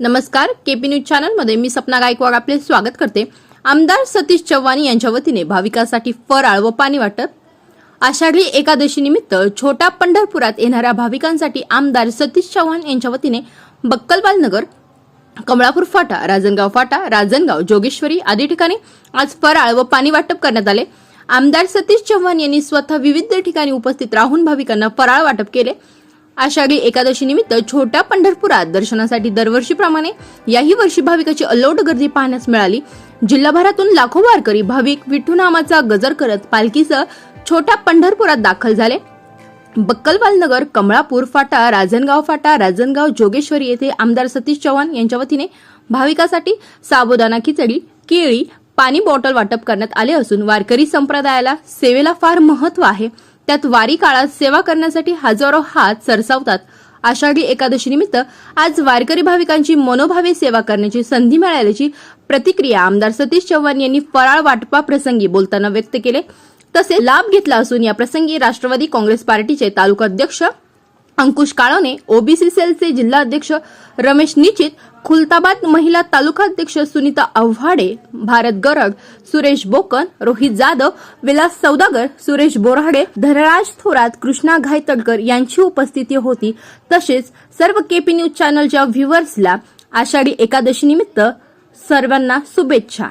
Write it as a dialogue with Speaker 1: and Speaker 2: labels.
Speaker 1: नमस्कार KP news चॅनलमध्ये मी सपना गायकवाड आपले स्वागत करते. आमदार सतीश चव्हाण यांच्या वतीने भाविकांसाठी फराळ व पाणी वाटप. आषाढी एकादशी निमित्त छोटा पंढरपुरात येणाऱ्या भाविकांसाठी आमदार सतीश चव्हाण यांच्या वतीने बक्कलबाल नगर कमळापूर फाटा राजनगाव फाटा राजनगाव जोगेश्वरी आदी ठिकाणी आज फराळ व पाणी वाटप करण्यात आले. आमदार सतीश चव्हाण यांनी स्वतः विविध ठिकाणी उपस्थित राहून भाविकांना फराळ वाटप केले. आषाढी एकादशी निमित्त छोट्या पंढरपुरात दर्शनासाठी दरवर्षीप्रमाणे याही वर्षी भाविकाची अल्लोट गर्दी पाहण्यास मिळाली. जिल्हाभरातून लाखो वारकरी भाविक विठ्ठुनामाचा गजर करत पालखीसह छोट्या पंढरपुरात दाखल झाले. बक्कलवाल नगर कमळापूर फाटा राजनगाव फाटा राजनगाव जोगेश्वरी येथे आमदार सतीश चव्हाण यांच्या वतीने भाविकासाठी साबुदाणा खिचडी केळी पाणी बॉटल वाटप करण्यात आले असून वारकरी संप्रदायाला सेवेला फार महत्त्व आहे. त्यात वारी काळात सेवा करण्यासाठी हजारो हात सरसावतात. आषाढी एकादशी निमित्त आज वारकरी भाविकांची मनोभावे सेवा करण्याची संधी मिळाल्याची प्रतिक्रिया आमदार सतीश चव्हाण यांनी फराळ वाटपा प्रसंगी बोलताना व्यक्त केले. तसे लाभ घेतला असून या प्रसंगी राष्ट्रवादी काँग्रेस पार्टीचे तालुकाध्यक्ष अंकुश काळोने ओबीसी सेलचे जिल्हाध्यक्ष रमेश निचित खुलताबाद महिला तालुकाध्यक्ष सुनीता आव्हाडे भारत गरग सुरेश बोकन रोहित जाधव विलास सौदागर सुरेश बोराडे धनराज थोरात कृष्णा घायतडकर यांची उपस्थिती होती. तसेच सर्व केपी न्यूज चॅनलच्या व्ह्युअर्सला आषाढी एकादशी निमित्त सर्वांना शुभेच्छा.